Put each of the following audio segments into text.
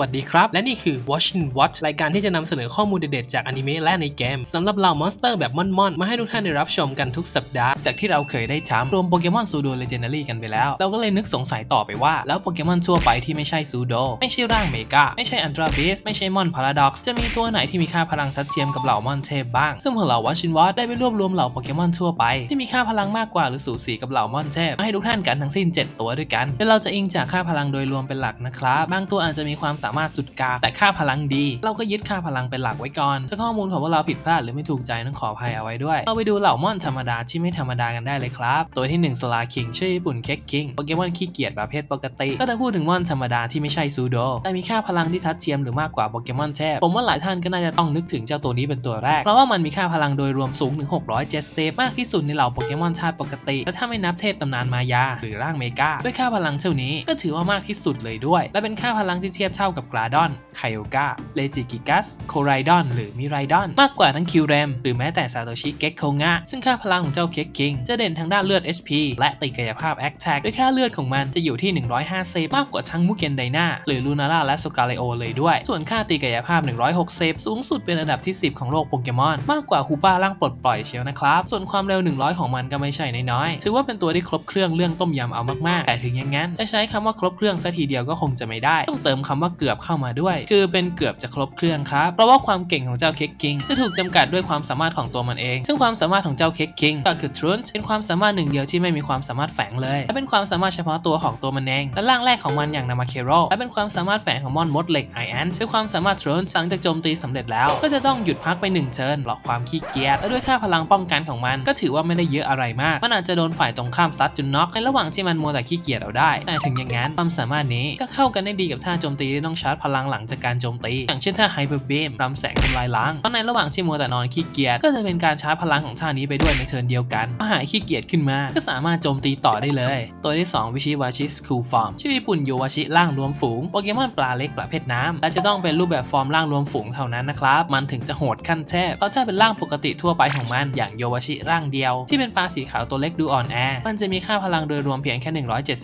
วัสดีครับ และนี่คือ Watching Watch รายการที่จะนำเสนอข้อมูลเด็ดๆจากอนิเมะและในเกมสำหรับเหล่ามอนสเตอร์แบบม่อนๆ มาให้ทุกท่านได้รับชมกันทุกสัปดาห์ จากที่เราเคยได้จำรวมโปเกมอนซูโดเลเจนดารี่กันไปแล้ว เราก็เลยนึกสงสัยต่อไปว่า แล้วโปเกมอนทั่วไปที่ไม่ใช่ซูโดไม่ใช่ร่างเมกาไม่ใช่อันตราบิสไม่ใช่มอนพาราด็อกซ์จะมีตัวไหนที่มีค่าพลังทัดเทียมกับเหล่ามอนเทพบ้าง ซึ่งพวกเรา Watching Watch ได้ไปรวบรวมเหล่าโปเกมอนทั่วไปที่มีค่าพลังมากกว่าหรือสูสีกับเหล่ามอนเทพมาให้ทุกท่านกันทั้งสิ้น 7 ตัวด้วยกันโดยเราจะอิงจากค่าพลังโดยรวมเป็นหลักนะครับบางตัวอาจจะมีความสามารถสุดกาแต่ค่าพลังดี เราก็ยึดค่าพลังเป็นหลักไว้ก่อน ถ้าข้อมูลของพวกเราผิดพลาดหรือไม่ถูกใจต้องขออภัยเอาไว้ด้วย เราไปดูเหล่ามอนธรรมดาที่ไม่ธรรมดากันได้เลยครับ ตัวที่ 1 สลาคิงชื่อญี่ปุ่นเค้กคิงโปเกมอนขี้เกียจประเภทปกติ ก็จะพูดถึงมอนธรรมดาที่ไม่ใช่ซูโดแต่มีค่าพลังที่ทัดเทียมหรือมากกว่าโปเกมอนเทพผมว่าหลายท่านก็น่าจะต้องนึกถึงเจ้าตัวนี้เป็นตัวแรกเพราะว่ามันมีค่าพลังโดยรวมสูงถึง607เซฟมากที่สุดในเหล่าโปเกมอนธาตุปกติและถ้าไม่นับเทพตำนานมายา หรือร่างเมกาด้วยค่าพลังเท่านี้ก็ถือว่ามากที่สุดเลยด้วย และเป็นค่าพลังที่เทียบเท่ากับกราดอนไคโอกาเลจิกิกัส โคไรดอน หรือมิไรดอน มากกว่าทั้งคิวเรม หรือแม้แต่ซาโตชิเก็กโคงะ ซึ่งค่าพลังของเจ้าเค้กคิงจะเด่นทางด้านเลือด HP และตีกายภาพ a อ t a c ด้วยค่าเลือดของมันจะอยู่ที่105เซฟมากกว่าทั้งมุเกนไดนาหรือลูนาร่าและโซกาเลโอเลยด้วย ส่วนค่าตีกายภาพ106เซฟสูงสุดเป็นอันดับที่ 10 ของโลกโปเกมอน มากกว่าคูป้าร่างปลดปล่อยเชียวนะครับ ส่วนความเร็ว 100 ของมันก็ไม่ใช่น้อยๆ ถือว่าเป็นตัวที่ครบเครื่องเรื่องต้มยำเอามากๆ แต่ถึงอย่างนั้นจะใช้คำว่าครบเครื่องซะทีเดียวก็คงจะไม่ได้ ต้องเติมคำว่าเกือบเข้ามาด้วย คือเป็นเกือบจะครบเครื่องครับ เพราะว่าความเก่งของเจ้าเค้กคิงจะถูกจำกัดด้วยความสามารถของตัวมันเอง ซึ่งความสามารถของเจ้าเค้กคิงก็คือทรูนเป็นความสามารถหนึ่งเดียวที่ไม่มีความสามารถแฝงเลย และเป็นความสามารถเฉพาะตัวของตัวมันเอง และร่างแรกของมันอย่างนามาเคโรและเป็นความสามารถแฝงของมอนมดเหล็กไอแอนด้วยความสามารถทรูนหลังจากโจมตีสำเร็จแล้ว ก็จะต้องหยุดพักไป1เชิญหลอกความขี้เกียจและด้วยค่าพลังป้องกันของมัน ก็ถือว่าไม่ได้เยอะอะไรมาก มันอาจจะโดนฝ่ายตรงข้ามซัดจนน็อกในระหว่างที่มันมัวแต่ขี้เกียจเอาได้ แต่ถึงอย่างนั้นความสามารถนี้ก็เข้ากันได้ดีกับท่าโจมตีที่ต้องชาร์จพลังหลังจากการโจมตี อย่างเช่นท่าไฮเปอร์เบมรำแสงทำลายล้างเพราะในระหว่างที่มัวแต่นอนขี้เกียจก็จะเป็นการชาร์จพลังของท่านี้ไปด้วยในเทิร์นเดียวกันพอหายขี้เกียจขึ้นมา ก็สามารถโจมตีต่อได้เลย ตัวที่ 2 วิชิวาชิสคูฟอร์มชื่อญี่ปุ่นโยวาชิร่างรวมฝูงโปเกมอนปลาเล็กประเภทน้ำและจะต้องเป็นรูปแบบฟอร์มร่างรวมฝูงเท่านั้นนะครับมันถึงจะโหดขั้นเทพเพราะถ้าเป็นร่างปกติทั่วไปของมันอย่างโยวาชิร่างเดียว ที่เป็นปลาสีขาวตัวเล็กดูอ่อนแอมันจะมีค่าพลังโดยรวมเพียงแค่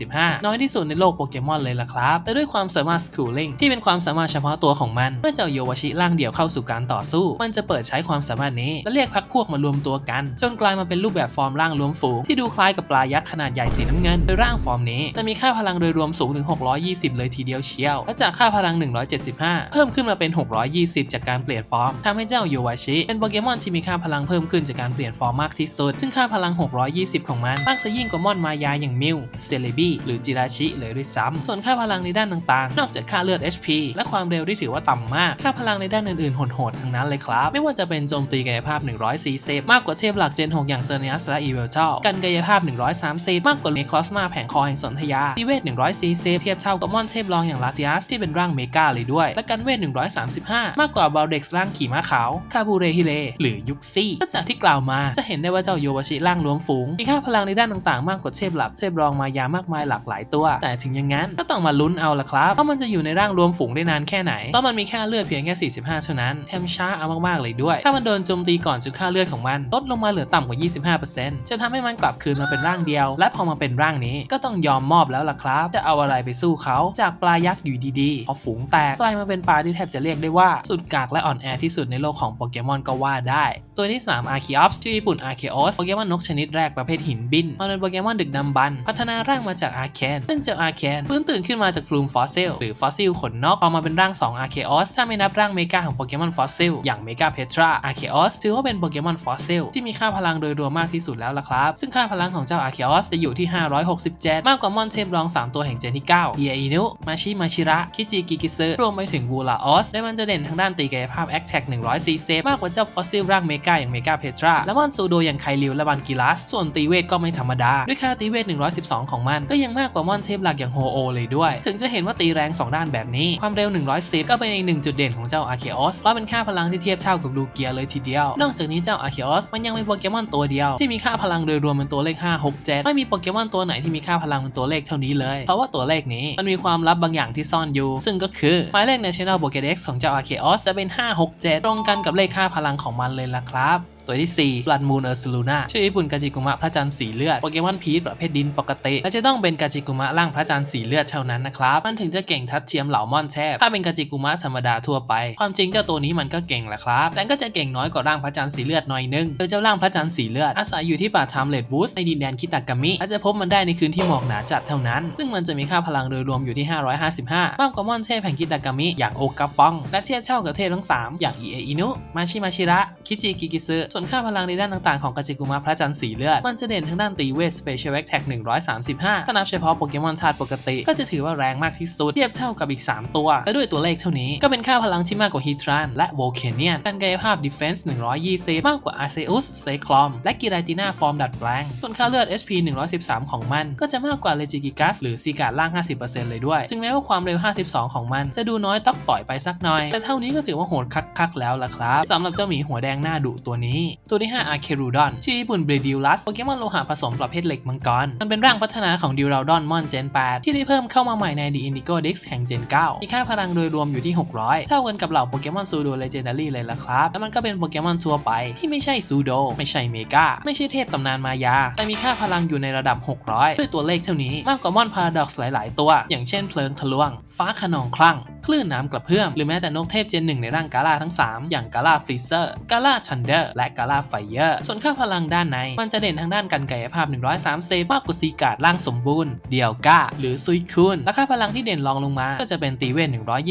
175 น้อยที่สุดในโลกโปเกมอนเลยล่ะครับแต่ด้วยความสามารถ Schooling ที่ที่เป็นความสามารถเฉพาะตัวของมัน เมื่อเจ้าโยวาชิร่างเดียวเข้าสู่การต่อสู้ มันจะเปิดใช้ความสามารถนี้ และเรียกพักพวกมารวมตัวกัน จนกลายมาเป็นรูปแบบฟอร์มร่างรวมฝูงที่ดูคล้ายกับปลายักษ์ขนาดใหญ่สีน้ำเงินโดยร่างฟอร์มนี้จะมีค่าพลังโดยรวมสูงถึง 620 เลยทีเดียวเชียว และจากค่าพลัง 175 เพิ่มขึ้นมาเป็น 620 จากการเปลี่ยนฟอร์มทำให้เจ้าโยวาชิเป็นโปเกมอนที่มีค่าพลังเพิ่มขึ้นจากการเปลี่ยนฟอร์มมากที่สุด ซึ่งค่าพลัง 620 ของมันมากซะยิ่งกว่ามอนมายาอย่างมิวเซเลบีหรือจิราชิเลยด้วยซ้ำส่วนค่าพลังในด้านต่างๆ นอกจากค่าเลือด HP และความเร็วที่ถือว่าต่ำมาก ค่าพลังในด้านอื่นๆโหดๆทั้งนั้นเลยครับ ไม่ว่าจะเป็นโจมตีกายภาพ 140 มากกว่าเทพหลักเจน 6 อย่างเซเนียสและอีเวลเจ้ากันกายภาพ 130 มากกว่าเนคลอสมาแผงคอแห่งสนธยาดีเวท 140 เทียบเท่ากับมอนเทพรองอย่างลาติอัสที่เป็นร่างเมกาเลยด้วย และกันเวท 135 มากกว่าบาลเด็กซ์ร่างขี่ม้าขาวคาบูเรฮิเลหรือยุกซี่ก็จากที่กล่าวมาจะเห็นได้ว่าเจ้าโยวาชิร่างรวมฝูงมีค่าพลังในด้านต่างๆ มากกว่าเทพหลักเทพรองมายามากมายหลากหลายตัว แต่ถึงอย่างนั้นก็ต้องมาลุ้นเอาละครับว่ามันจะอยู่ในร่างรวมมฝูงได้นานแค่ไหน เพราะมันมีค่าเลือดเพียงแค่ 45 เท่านั้น แถมช้าเอามากๆเลยด้วย ถ้ามันโดนโจมตีก่อนจนค่าเลือดของมันลดลงมาเหลือต่ำกว่า 25%จะทำให้มันกลับคืนมาเป็นร่างเดียว และพอมาเป็นร่างนี้ก็ต้องยอมมอบแล้วล่ะครับ จะเอาอะไรไปสู้เขาจากปลายักษ์อยู่ดีๆพอฝูงแตกกลายมาเป็นปลาที่แทบจะเรียกได้ว่าสุดกากและอ่อนแอที่สุดในโลกของโปเกมอนก็ว่าได้ ตัวที่ 3 a r c h e o p s ที่ญี่ปุ่น Arceus โปเกมอนนกชนิดแรกประเภทหินบินมันเป็นโปเกมอนดึกดำบรรพ์พัฒนาร่างมาจากอาร์แคนซึ่งเจ้าอาร์แคนฟื้นตื่นขึ้นมาจากพลูมฟอสซิลหรือฟอสซิลขนนกออกมาเป็นร่าง2 Arceus ถ้าไม่นับร่างเมกาของโปเกมอนฟอสซิลอย่างเมกาเพทรา Arceus ถือว่าเป็นโปเกมอนฟอสซิลที่มีค่าพลังโดยรวมมากที่สุดแล้วล่ะครับ ซึ่งค่าพลังของเจ้า Arceus จะอยู่ที่ 567 มากกว่ามอนเทพรอง 3 ตัวแห่งเจนที่ 9 เอียอินุ มาชิมาชิระ คิจิกิกิซึรวมไปถึงวูลาออสและมันจะเด่นทางด้านตีกายภาพ a อ t a c 100 c มากกว่าเจ้าฟอสซิลร่างเมกาอย่างเมกาเพทราและมอนซูโดอย่างไคลิวและบันกิลัสส่วนตีเวทก็ไม่ธรรมดา ด้วยค่าตีเวท 112 ของมัน ก็ยังมากกว่า มอนเทพหลักอย่างโฮโอเลยด้วย ถึงจะเห็นว่าตีแรง 2 ด้านแบบนี้ ความเร็ว 110 ก็เป็นอีกหนึ่งจุดเด่นของเจ้าอาร์เคออสและเป็นค่าพลังที่เทียบเท่ากับลูเกียเลยทีเดียว นอกจากนี้เจ้าอาร์เคออสมันยังเป็นโปเกมอนตัวเดียว ที่มีค่าพลังโดยรวมเป็นตัวเลข 5 6 7 ไม่มีโปเกมอนตัวไหนที่มีค่าพลังเป็นตัวเลขเท่านี้เลย เพราะว่าตัวเลขนี้มันมีความลับบางอย่างที่ซ่อนอยู่ ซึ่งก็คือหมายเลขใน Channel Pokédex ของเจ้าอาร์เคออสจะเป็น 5 6 7 ตรงกันกับเลขค่าพลังของมันเลยล่ะครับ ตัวที่4 Blood Moon e r s u l u n a ชื่อญี่ปุ่นกาจิกุมะพระจันทร์สีเลือดโปเกมอนพีชประเภทดินปกติ และจะต้องเป็นกาจิกุมะร่างพระจันทร์สีเลือดเท่านั้นนะครับ มันถึงจะเก่งทัดเทียมเหล่ามอนเทพถ้าเป็นกาจิกุมะธรรมดาทั่วไป ความจริงเจ้าตัวนี้มันก็เก่งแหละครับ แต่ก็จะเก่งน้อยกว่าร่างพระจันทร์สีเลือดหน่อยนึงโดยเจ้าร่างพระจันทร์สีเลือดอาศัยอยู่ที่ป่าไทม์เลดบูสในดินแดนคิตากามิอาจจะพบมันได้ในคืนที่หมอกหนาจัดเท่านั้น ซึ่งมันจะมีค่าพลังโดยรวมอยู่ที่ 555 มากกว่ามอนเทพแห่งคิตากามิอย่างโอกาปอง และเทียบเท่ากับเทพทั้ง 3 อย่างอิเออินุมาชิมาชิระคิจิกิกิซึส่วนค่าพลังในด้านต่างๆของกาจิกุมะพระจันทร์สีเลือด มันจะเด่นทางด้านตีเวท Special Attack 135 ถ้านับเฉพาะโปเกมอนชาติปกติ ก็จะถือว่าแรงมากที่สุด เทียบเท่ากับอีก 3 ตัว และด้วยตัวเลขเท่านี้ ก็เป็นค่าพลังที่มากกว่าฮีทรานและโวลเคนเนียนการกายภาพ Defense 120 มากกว่า Arceus เซคลอม และกิราติน่าฟอร์มดัดแปลง ส่วนค่าเลือด HP 113 ของมัน ก็จะมากกว่าเลจิกิกัสหรือซีการ์ล่าง 50%เลยด้วย ถึงแม้ว่าความเร็ว 52 ของมัน จะดูน้อยต้อกต่อยไปสักหน่อย แต่เท่านี้ก็ถือว่าโหดคักๆแล้วล่ะครับสำหรับเจ้าหมีหัวแดงหน้าดุตัวนี้ตัวที่ 5 อาเครูดอน ชื่อญี่ปุ่นเบรดิลัสโปเกมอนโลหะผสมประเภทเหล็กมังกร มันเป็นร่างพัฒนาของดิวราดอนมอนเจน 8 ที่ได้เพิ่มเข้ามาใหม่ใน The Indigo Dex แห่งเจน 9 มีค่าพลังโดยรวมอยู่ที่ 600 เท่ากันกับเหล่าโปเกมอนซูโดเลเจนดารี่เลยล่ะครับ แล้วมันก็เป็นโปเกมอนทั่วไปที่ไม่ใช่ซูโดไม่ใช่เมกาไม่ใช่เทพตำนานมายา แต่มีค่าพลังอยู่ในระดับ 600 ด้วยตัวเลขเท่านี้มากกว่ามอนพาราดอกซ์หลาย ๆ ตัว อย่างเช่นเพลิงทะลวง ฟ้าขนองคลั่ง คลื่นน้ำกระเพื่อม หรือแม้แต่นกเทพเจนหนึ่งในร่างกาลาทั้ง 3 อย่างกาลาฟรีเซอร์กาลาทันเดอร์และกาลาไฟเยอร์ส่วนค่าพลังด้านใน มันจะเด่นทางด้านการกายภาพ130มากกว่าซีการ์ดร่างสมบูรณ์ เดียวก้า หรือซุยคุนและค่าพลังที่เด่นรองลงมา ก็จะเป็นตีเวท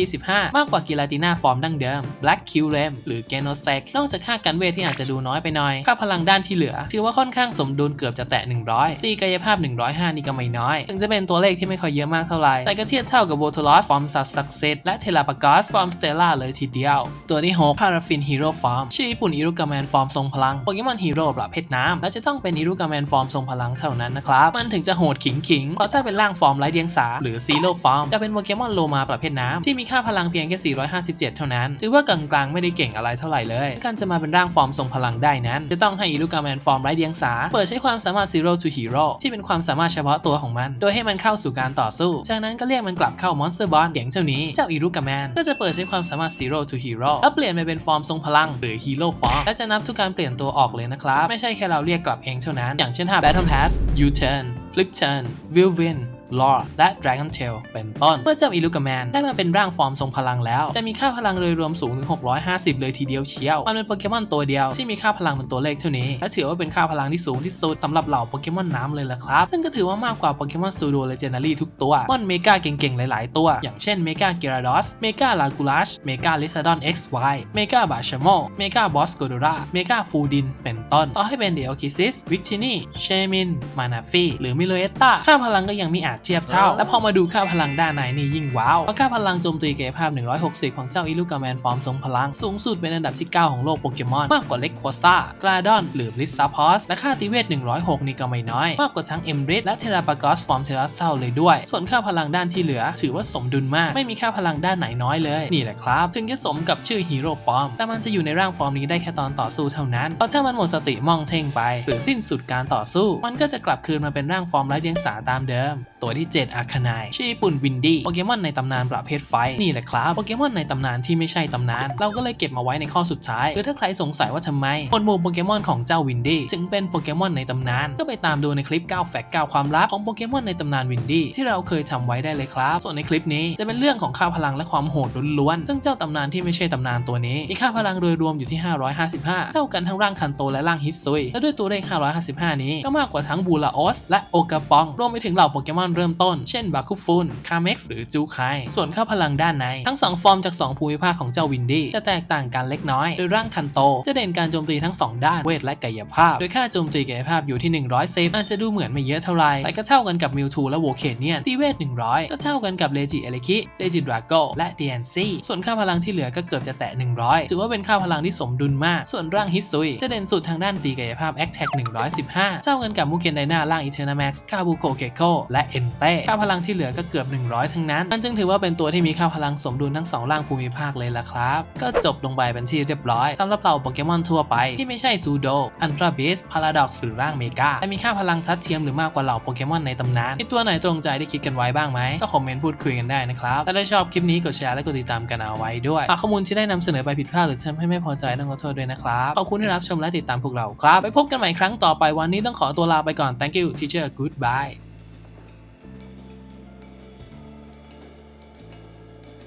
125 มากกว่ากิลาติน่าฟอร์มดั้งเดิม Black q r e m หรือเกโนเซกนอกจากค่ากันเวทที่อาจจะดูน้อยไปหน่อย ค่าพลังด้านที่เหลือ ถือว่าค่อนข้างสมดุลเกือบจะแตะ 100 ตีกายภาพ 105 นี่ก็ไม่น้อย ถึงจะเป็นตัวเลขที่ไม่ค่อยเยอะมากเท่าไหร่แต่ก็เทียบเท่ากับโบทลอสฟอร์มสัตสักเซตและเทลาปากอสฟอร์มสเตล่าเลยทีเดียว ตัวที่6พาราฟินฮีโร่ฟอร์มชื่อญี่ปุ่นอิรุกาแมนฟอร์มทรงพลังโปเกมอนฮีโร่ประเภทน้ำและจะต้องเป็นอิรุกาแมนฟอร์มทรงพลังเท่านั้นนะครับมันถึงจะโหดขิงขิงเพราะถ้าเป็นร่างฟอร์มไร้เดียงสาหรือซีโร่ฟอร์มจะเป็นโปเกมอนโลมาประเภทน้ำที่มีค่าพลังเพียงแค่ 457 เท่านั้น ถือว่ากลางๆ ไม่ได้เก่งอะไรเท่าไหร่เลย การจะมาเป็นร่างฟอร์มทรงพลังได้นั้น จะต้องให้อิรุกาแมนฟอร์มไร้เดียงสา เปิดใช้ความสามารถ Zero to Hero ที่เป็นความสามารถเฉพาะตัวของมัน โดยให้มันเข้าสู่การต่อสู้ จากนั้นก็เรียกมันกลับเข้ามอนสเตอร์บอลอย่างเจ้านี้ เจ้าอิรุกาแมนก็จะเปิดใช้ความสามารถ Zero to Hero แล้วเปลี่ยนไปเป็นฟอร์มทรงพลัง หรือ Hero Form และจะนับทุกการเปลี่ยนตัวออกเลยนะครับ ไม่ใช่แค่เราเรียกกลับเองเท่านั้น อย่างเช่นท่า Battle Pass U-turn Flip turn Whirlwind ลอร์และ Dragon Tail เป็นต้น เมื่อเจ้าอิลูกาแมนได้มาเป็นร่างฟอร์มทรงพลังแล้ว จะมีค่าพลังโดยรวมสูงถึง 650 เลยทีเดียวเชียว มันเป็นโปเกมอนตัวเดียวที่มีค่าพลังเป็นตัวเลขเท่านี้ และถือว่าเป็นค่าพลังที่สูงที่สุดสำหรับเหล่าโปเกมอนน้ำเลยล่ะครับ ซึ่งก็ถือว่ามากกว่าโปเกมอนซูโดเลเจนดารี่ทุกตัวมอนเมกาเก่งๆ หลายๆ ตัว อย่างเช่นเมกาเกราดอสเมกาลากูลัชเมกาลิซาดอน XY เมกาบาชโมเมกาบอสโกโดราเมกาฟูดิน เป็นต้น ต่อให้เป็นเดโอคิซิสวิกชินีเชมิน มานาฟีหรือมิโลเอตตาค่าพลังก็ยังมีอาจเทียบเท่า และพอมาดูค่าพลังด้านในนี่ยิ่งว้าวเพราะค่าพลังโจมตีกายภาพ 160 ของเจ้าอิลูกาแมนฟอร์มทรงพลัง สูงสุดเป็นอันดับที่ 9 ของโลกโปเกมอนมากกว่าเล็กควซ่ากราดอนหรือบลิสซาพอสและค่าตีเวท 106 นี่ก็ไม่น้อย มากกว่าทั้งเอมบริดและเทราปากอสฟอร์มเทราเซลเลยด้วย ส่วนค่าพลังด้านที่เหลือ ถือว่าสมดุลมากไม่มีค่าพลังด้านไหนน้อยเลยนี่แหละครับถึงจะสมกับชื่อฮีโร่ฟอร์มแต่มันจะอยู่ในร่างฟอร์มนี้ได้แค่ตอนต่อสู้เท่านั้นเพราะถ้ามันหมดสติมองเท่งไป หรือสิ้นสุดการต่อสู้ มันก็จะกลับคืนมาเป็นร่างฟอร์มไร้เดียงสาตามเดิมตัวที่ 7 อาคานายชื่อญี่ปุ่นวินดี้โปเกมอนในตำนานประเภทไฟ นี่แหละครับ โปเกมอนในตำนานที่ไม่ใช่ตำนาน เราก็เลยเก็บมาไว้ในข้อสุดท้ายคือถ้าใครสงสัยว่าทำไมหมวดหมู่โปเกมอนของเจ้าวินดี้ถึงเป็นโปเกมอนในตำนาน ก็ไปตามดูในคลิป9แฟกต์9ความลับของโปเกมอนในตำนานวินดี้ที่เราเคยทำไว้ได้เลยครับ ส่วนในคลิปนี้จะเป็นเรื่องของค่าพลังและความโหดล้วนๆซึ่งเจ้าตำนานที่ไม่ใช่ตำนานตัวนี้มีค่าพลังโดยรวมอยู่ที่ 555 เท่ากันทั้งร่างคันโตและร่างฮิตซุยและด้วยตัวเลข555 นี้ก็มากกว่าทั้งบูลาออสและโอกาปองรวมไปถึงเหล่าโปเกมอนเริ่มต้น เช่นบาคุฟุนคาเม็กซ์หรือจูไคส่วนค่าพลังด้านในทั้ง 2 ฟอร์มจาก 2 ภูมิภาคของเจ้าวินดี้จะแตกต่างกันเล็กน้อยโดยร่างคันโต จะเด่นการโจมตีทั้ง 2 ด้านเวทและกายภาพ โดยค่าโจมตีกายภาพอยู่ที่ 100 เซฟอาจจะดูเหมือนไม่เยอะเท่าไรแต่ก็เท่ากันกับมิวทูและโวเคเนียนตีเวท 100 ก็เท่ากันกับเลจิเอลิคิเลจิดราโกและเดีแอนซีส่วนค่าพลังที่เหลือก็เกือบจะแตะ 100 ถือว่าเป็นค่าพลังที่สมดุลมาก ส่วนร่างฮิซุยจะเด่นสุดทางด้านตีกายภาพแอคแท็ก115 เท่ากันกับมูเคนไดนาร่างอีเทอร์นาแม็กซ์คาบูโกเคโกและเอนนเต้ค่าพลังที่เหลือก็เกือบ 100 ทั้งนั้นมันจึงถือว่าเป็นตัวที่มีค่าพลังสมดุลทั้งสองร่างภูมิภาคเลยล่ะครับ ก็จบลงไปเป็นที่เรียบร้อยสำหรับเหล่าโปเกมอนทั่วไปที่ไม่ใช่ซูโดอันตราบิสพาราดอกหรือร่างเมกาแต่มีค่าพลังทัดเทียมหรือมากกว่าเหล่าโปเกมอนในตำนานมีตัวไหนตรงใจที่คิดกันไว้บ้างไหมก็คอมเมนต์พูดคุยกันได้นะครับถ้าได้ชอบคลิปนี้กดแชร์และกดติดตามกันเอาไว้ด้วยหากข้อมูลที่ได้นำเสนอไปผิดพลาดหรือทำให้ไม่พอใจต้องขอโทษด้วยนะครับขอบคุณที่รับชมและติดตามพวกเราครับไปพบกันใหม่ครั้งต่อไปวันนี้ต้องขอตัวลาไปก่อน thank you teacher goodbye